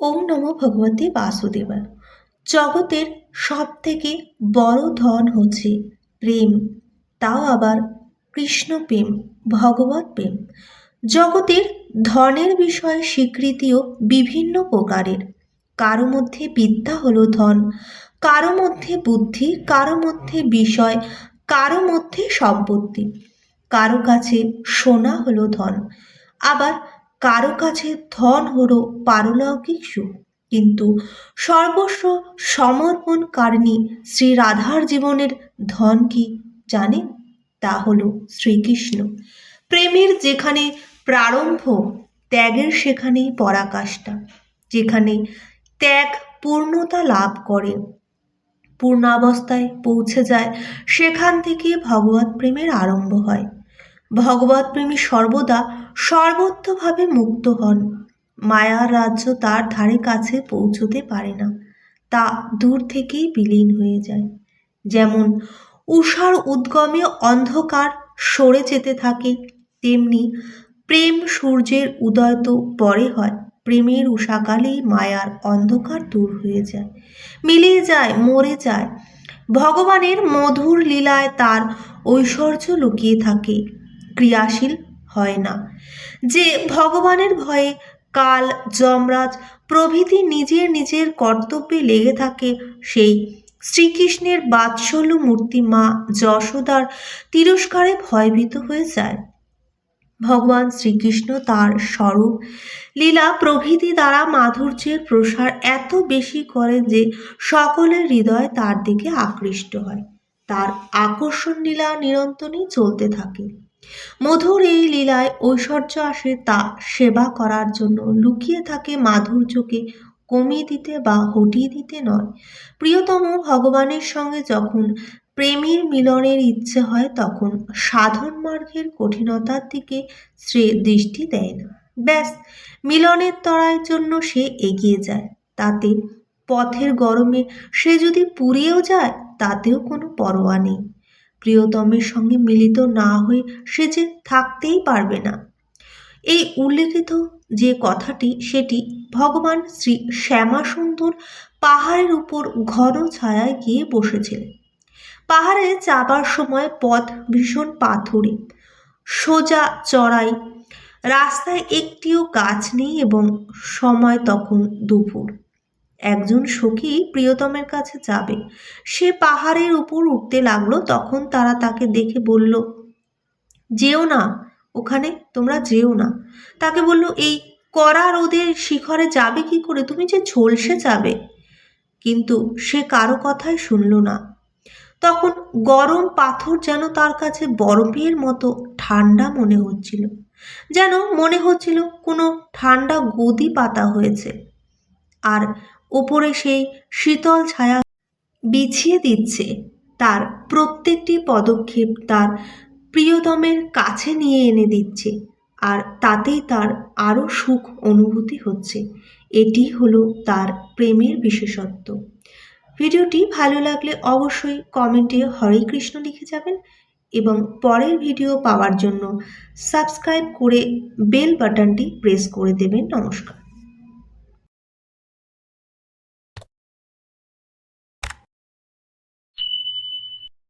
ওম নমঃ ভগবতে বাসুদেবায়। জগতের সব থেকে বড় ধন হচ্ছে প্রেম, তাও আবার কৃষ্ণ প্রেম, ভগবত প্রেম। জগতের ধনের বিষয়ে স্বীকৃতিও বিভিন্ন প্রকারের। কারও মধ্যে বিদ্যা হলো ধন, কারও মধ্যে বুদ্ধি, কারও মধ্যে বিষয়, কারও মধ্যে সম্পত্তি। কারও কাছে সোনা হলো ধন, আবার কারও কাছে ধন হলো পারলৌকিক সুখ, কিন্তু সর্বস্ব সমর্পণকারিণী শ্রী রাধার জীবনের ধন কি জানে? তা হলো শ্রীকৃষ্ণ। প্রেমের যেখানে প্রারম্ভ, ত্যাগের সেখানেই পরাকাষ্ঠা, যেখানে ত্যাগ পূর্ণতা লাভ করে। পূর্ণাবস্থায় পৌঁছে যায়, সেখান থেকে ভগবত প্রেমের আরম্ভ হয়। ভগবত প্রেমী সর্বদা সর্বত্রভাবে মুক্ত হন। মায়ার রাজ্য তার ধারে কাছে পৌঁছতে পারে না। তা দূর থেকেই বিলীন হয়ে যায়। যেমন উষার উদ্গমে অন্ধকার সরে যেতে থাকে, তেমনি প্রেম সূর্যের উদয় তো পরে হয়। প্রেমের উষাকালেই মায়ার অন্ধকার দূর হয়ে যায়। মিলিয়ে যায়, মরে যায়। ভগবানের মধুর লীলায় তার ঐশ্বর্য লুকিয়ে থাকে। ক্রিয়াশীল হয় না। যে ভগবানের ভয়ে কাল, যমরাজ প্রভৃতি নিজের নিজের কর্তব্যে লেগে থাকে, সেই শ্রীকৃষ্ণের বাৎসল্য মূর্তি মা যশোদার তিরস্কারে ভয়ভীত হয়ে যায়। ভগবান শ্রীকৃষ্ণ তার স্বরূপ লীলা প্রভৃতি দ্বারা মাধুর্যের প্রসার এত বেশি করেন যে সকলের হৃদয় তার দিকে আকৃষ্ট হয়। তার আকর্ষণ লীলা নিরন্তরই চলতে থাকে। মধুর এই লীলায় ঐশ্বর্য আসে তা সেবা করার জন্য। লুকিয়ে থাকে মাধুর্যকে কমিয়ে দিতে বা হটিয়ে দিতে নয়। প্রিয়তম ভগবানের সঙ্গে যখন প্রেমীর মিলনের ইচ্ছে হয় তখন সাধন মার্গের কঠিনতার দিকে সে দৃষ্টি দেয় না। ব্যাস, মিলনের তরার জন্য সে এগিয়ে যায়। তাতে পথের গরমে সে যদি পুড়িয়েও যায়, তাতেও কোনো পরোয়া নেই। প্রিয়তমের সঙ্গে মিলিত না হয়ে সে যে থাকতেই পারবে না। এই উল্লেখিত যে কথাটি, সেটি ভগবান শ্রী শ্যামাসুন্দর পাহাড়ের উপর ঘন ছায়ায় গিয়ে বসেছিলেন। পাহাড়ে যাবার সময় পথ ভীষণ পাথুরে, সোজা চড়াই, রাস্তায় একটিও গাছ নেই এবং সময় তখন দুপুর। একজন সখী প্রিয়তমের কাছে যাবে। সে পাহাড়ের উপর উঠতে লাগল, তখন তারা তাকে দেখে বলল, যেও না, ওখানে তোমরা যেও না। তাকে বলল, এই কড়া রোদের শিখরে যাবে কি করে? তুমি যে ঝলসে যাবে। কিন্তু সে কারও কথাই শুনল না। তখন গরম পাথর যেন তার কাছে বরফের মতো ঠান্ডা মনে হচ্ছিল, যেন মনে হচ্ছিল কোনো ঠান্ডা গদি পাতা হয়েছে। আর ওপরে সেই শীতল ছায়া বিছিয়ে দিচ্ছে। তার প্রত্যেকটি পদক্ষেপ তার প্রিয়তমের কাছে নিয়ে এনে দিচ্ছে আর তাতেই তার আরও সুখ অনুভূতি হচ্ছে। এটি হলো তার প্রেমের বিশেষত্ব। ভিডিওটি ভালো লাগলে অবশ্যই কমেন্টে হরে কৃষ্ণ লিখে যাবেন এবং পরের ভিডিও পাওয়ার জন্য সাবস্ক্রাইব করে বেল বাটনটি প্রেস করে দেবেন। নমস্কার।